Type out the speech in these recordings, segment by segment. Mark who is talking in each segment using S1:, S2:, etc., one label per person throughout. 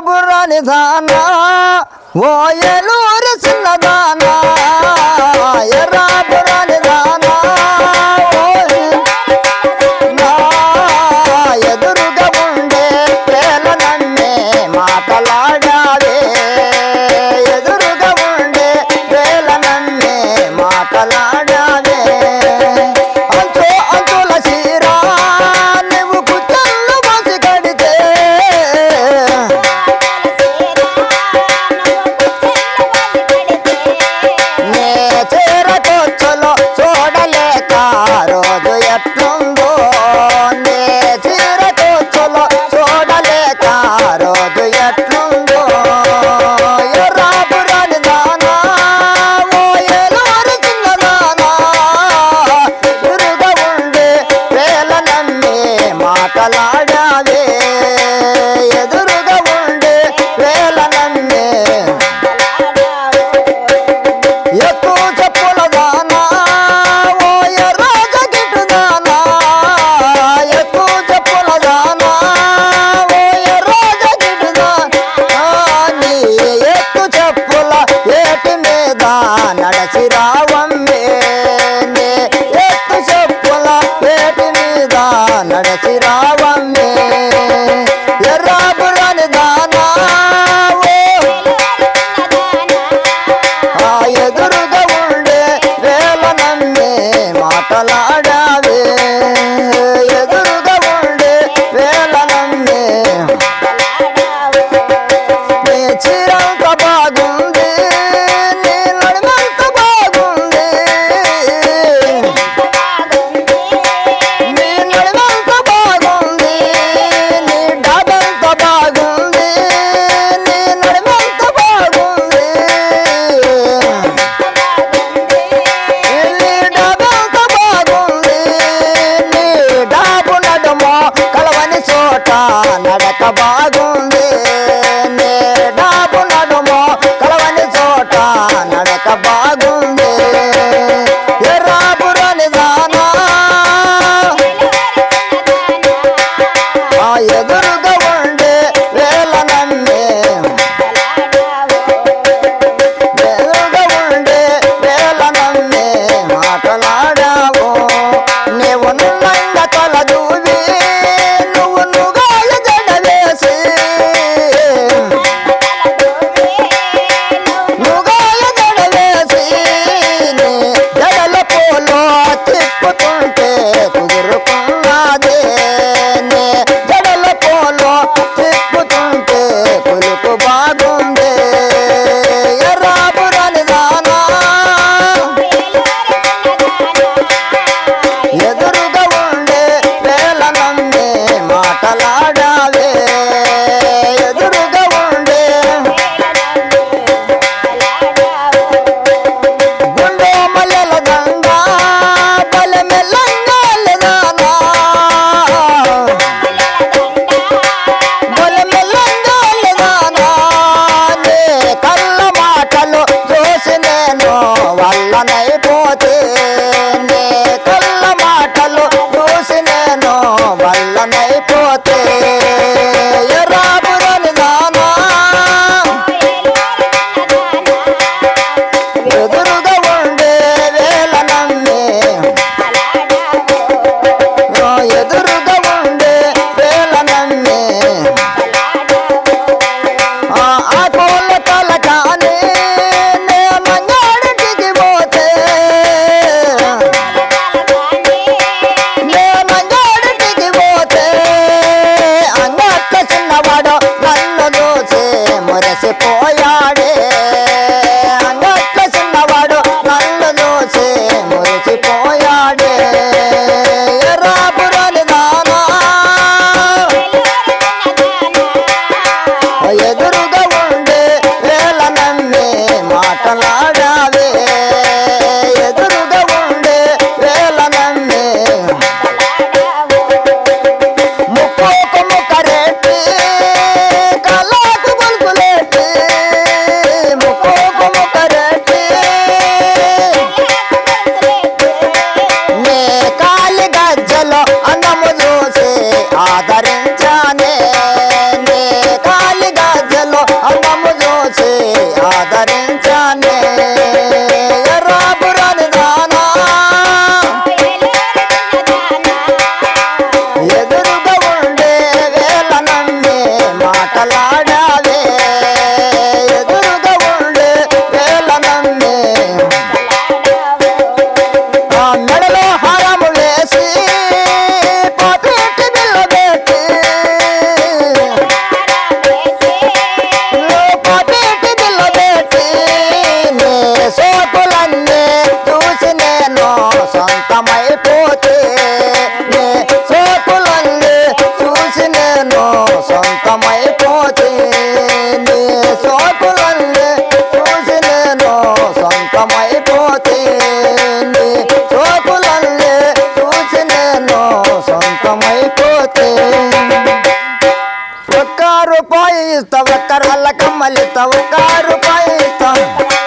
S1: ఎర్రాబురాని దానా ఓ ఏలూరి చిన్నదానా? ఎర్రాబురాని దానా
S2: le
S1: duro कर कमल तव का रुपये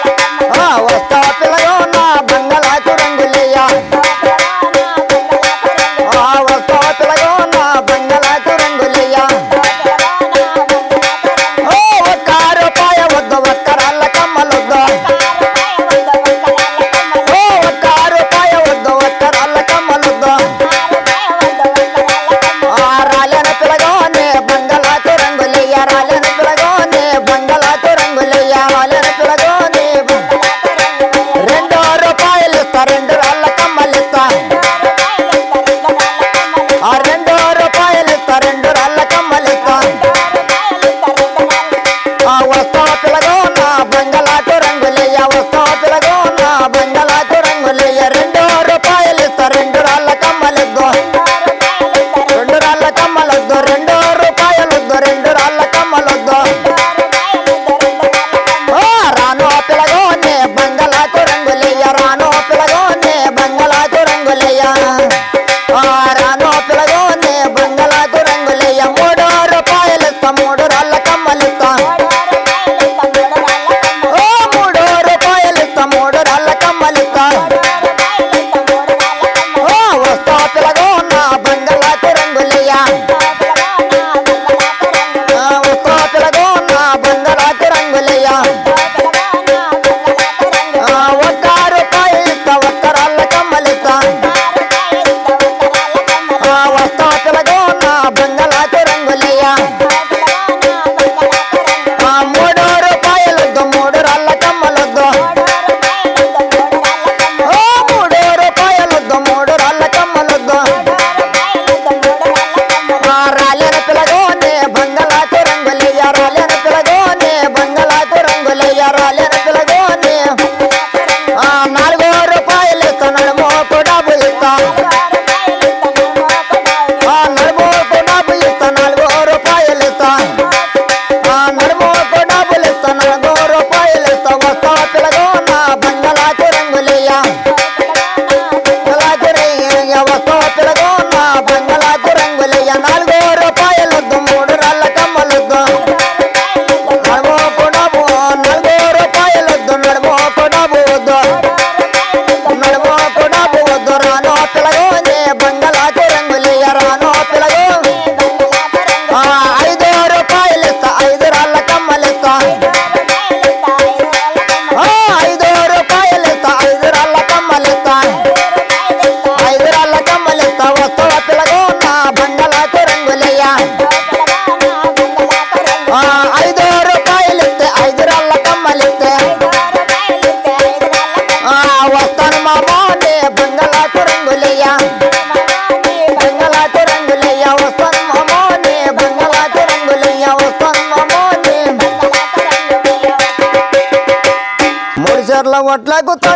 S1: ಕೊಟ್ಲಾಗ ಗೊತ್ತ